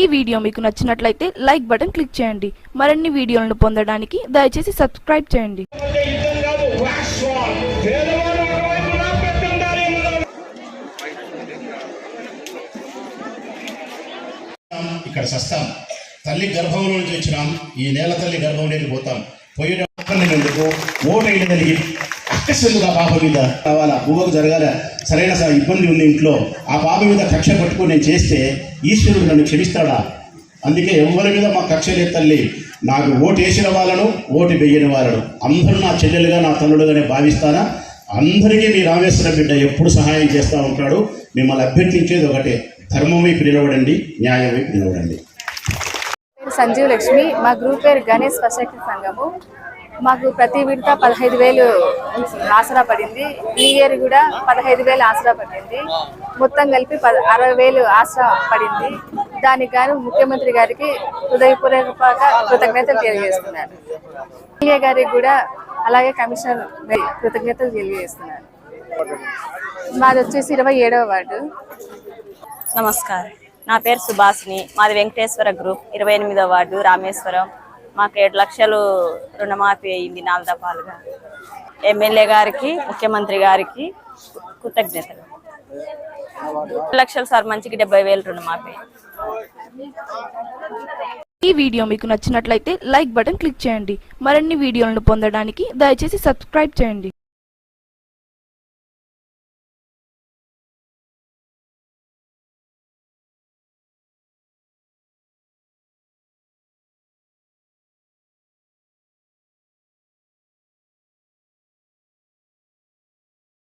ఈ వీడియో మీకు నచ్చినట్లయితే లైక్ బటన్ క్లిక్ చేయండి. మరిన్ని వీడియోలను పొందడానికి దయచేసి సబ్స్క్రైబ్ చేయండి. ఇక్కడ సస్తాం. తల్లి గర్భంలో నుంచి వచ్చినాం. ఈ నేల తల్లి గర్భంలోకి పోతాం. పోయిన ఎందుకు? కక్ష ఆ పాప మీద కావాలా? భూమకు జరగాల? సరైన ఇబ్బంది ఉంది ఇంట్లో. ఆ పాప మీద కక్ష పట్టుకొని నేను చేస్తే ఈశ్వరుడు నన్ను క్షమిస్తాడా? అందుకే ఎవరి మీద మా కక్ష లేదు తల్లి. నాకు ఓటు వేసిన వాళ్ళను ఓటు వేయని వాళ్ళను. అందరూ నా చెల్లెలుగా నా తల్లుడుగానే భావిస్తానా? అందరికీ మీ రామేశ్వర బిడ్డ ఎప్పుడు సహాయం చేస్తూ ఉంటాడు. మిమ్మల్ని అభ్యర్థించేది ఒకటే. ధర్మం వైపు నిలవడండి న్యాయం వైపు నిలవడండి. సంజీవ్ లక్ష్మి మా గ్రూప్ పేరు గణేష్ స్వశక్తి సంఘము. మాకు ప్రతి విడత పదహైదు వేలు ఆసరా పడింది. ఈ ఇయర్ కూడా పదహైదు వేలు ఆసరా పడింది. మొత్తం కలిపి పద అరవై వేలు ఆసరా పడింది. దానికి గాను ముఖ్యమంత్రి గారికి హృదయపూర్వక కృతజ్ఞతలు తెలియజేస్తున్నాను ఎమ్మెల్యే గారికి కూడా అలాగే కమిషనర్ కృతజ్ఞతలు తెలియజేస్తున్నాను మాది వచ్చేసి ఇరవై ఏడవ వార్డు. నమస్కారం. నా పేరు సుభాష్ని మాది వెంకటేశ్వర గ్రూప్ ఇరవై ఎనిమిదో వార్డు రామేశ్వరం. మాకు ఏడు లక్షలు రుణమాఫీ అయింది నాలుగు దఫాలుగా. ఎమ్మెల్యే గారికి ముఖ్యమంత్రి గారికి కృతజ్ఞతలు. లక్షలు సార్ మంచికి డెబ్బై వేలు రుణమాఫీ ఈ వీడియో మీకు నచ్చినట్లయితే లైక్ బటన్ క్లిక్ చేయండి. మరిన్ని వీడియోలను పొందడానికి దయచేసి సబ్స్క్రైబ్ చేయండి.